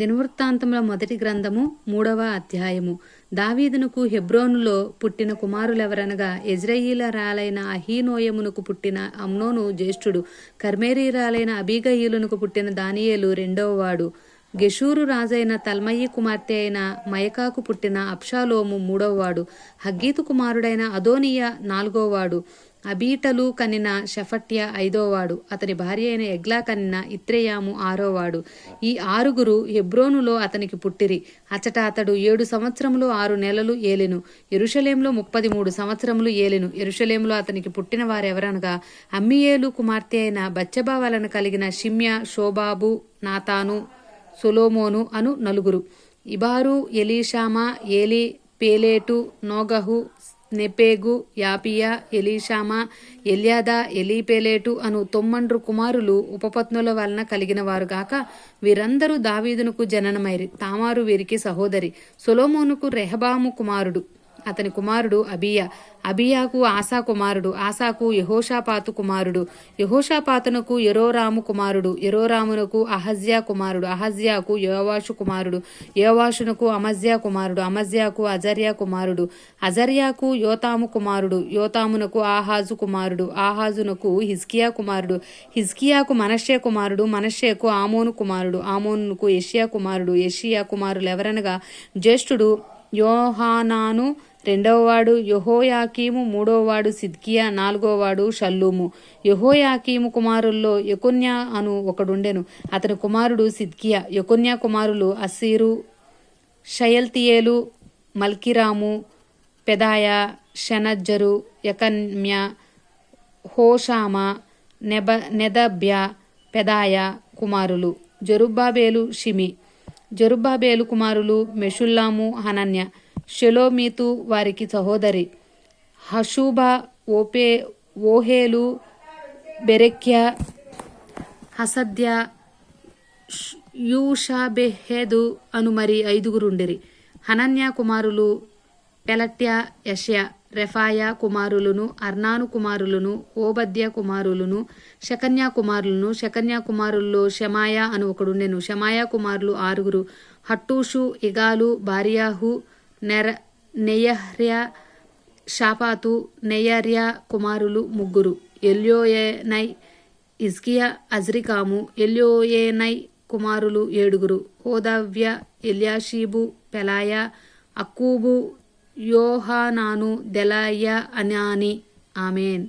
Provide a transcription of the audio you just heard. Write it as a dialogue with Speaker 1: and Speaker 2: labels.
Speaker 1: దినవృత్తాంతముల మొదటి గ్రంథము మూడవ అధ్యాయము దావీదునకు హెబ్రోనులో పుట్టిన కుమారులెవరనగా ఇజ్రాయిల రాలైన అహీనోయమునకు పుట్టిన అమ్నోను జ్యేష్ఠుడు కర్మేరీరాలైన అబీగయీలునకు పుట్టిన దానియేలు రెండవవాడు గెషూరు రాజైన తల్మయ్యి కుమార్తె అయిన మయకాకు పుట్టిన అప్షాలోము మూడవవాడు హగ్గీతు కుమారుడైన అదోనియ నాలుగోవాడు అబీటలు కనిన షఫట్య ఐదోవాడు అతని భార్య అయిన ఎగ్లా కనిన ఇత్రేయాము ఆరోవాడు ఈ ఆరుగురు హెబ్రోనులో అతనికి పుట్టిరి అచట అతడు ఏడు సంవత్సరములు ఆరు నెలలు ఏలెను ఎరుషలేంలో ముప్పది మూడు సంవత్సరములు ఏలెను ఎరుషలేంలో అతనికి పుట్టిన వారెవరనగా అమ్మియేలు కుమార్తె అయిన బచ్చబావలను కలిగిన షిమ్య షోబాబు నాతాను సొలోమోను అను నలుగురు ఇబారు ఎలీషామా ఏలి పేలేటు నోగహు నెపేగు యాపియా ఎలీషామా ఎల్యాదా ఎలీపేలేటు అను తొమ్మండ్రు కుమారులు ఉపపత్నుల వలన కలిగిన వారుగాక వీరందరూ దావీదునకు జననమైరి తామారు వీరికి సహోదరి సొలోమోనుకు రెహబాము కుమారుడు అతని కుమారుడు అబియా అబియాకు ఆశా కుమారుడు ఆశాకు యహోషాపాతు కుమారుడు యహోషాపాతునకు ఎరోరాము కుమారుడు ఎరోరామునకు అహజ్యా కుమారుడు అహజ్యాకు యోవాషు కుమారుడు యోవాషునకు అమజ్యా కుమారుడు అమజ్యాకు అజర్యా కుమారుడు అజర్యాకు యోతాము కుమారుడు యోతామునకు ఆహాజు కుమారుడు ఆహాజునకు హిజ్కియా కుమారుడు హిజ్కియాకు మనషే కుమారుడు మనషేకు ఆమోను కుమారుడు ఆమోనుకు యషియా కుమారుడు యషియా కుమారులు ఎవరనగా జ్యేష్ఠుడు యోహానాను రెండవవాడు యహోయాకీము వాడు సిద్కియా నాలుగోవాడు షల్లూము యహోయాకీము కుమారుల్లో యకున్యా అను ఒకడుండెను అతని కుమారుడు సిద్కియా యకున్యా కుమారులు అస్సీరు షయల్తియేలు మల్కిరాము పెదాయ షనజ్జరు యకన్య హోషామ నెబ నెదభ్య పెదాయ కుమారులు జరుబ్బాబేలు షిమి జరుబ్బాబేలు కుమారులు మెషుల్లాము హనన్య ಶೆಲೋಮೀತು ವಾರಿಗೆ ಸಹೋದರಿ ಹಶೂಬಾ ಓಪೇ ಓಹೇಲು ಬೆರೆಕ್ಯ ಹಸದ್ಯೂಷಾಬೆಹೆದು ಅನು ಮರಿ ಐದು ಗರುನ್ಯ ಕುಮಾರು ಪೆಲಟ್ಯಾ ಯಶ ರೆಫಾಯ ಅರ್ನಾನು ಅರ್ನಾನುಕುಮಾರು ಓಬದ್ಯ ಕುಮಾರುನು ಶಕನ್ಯಾ ಕುಮಾರು ಶಕನ್ಯಾ ಕುಮಾರಲು ಶಮಾಯ ಅನುಡುೆನು ಶಮಾಯ ಕುಮಾರು ಆರುಗರು ಹಟ್ಟೂಷು ಇಗಾಲು ಬಾರಿಯಾಹು నెర నెయహ్య షాపాతు నెయర్య కుమారులు ముగ్గురు ఎల్యోయేనై ఇజ్కియా అజ్రికాము ఎల్యోయేనై కుమారులు ఏడుగురు హోదవ్య ఎల్యాషీబు పెలాయ అక్కూబు యోహానాను దెలాయ అనాని ఆమెన్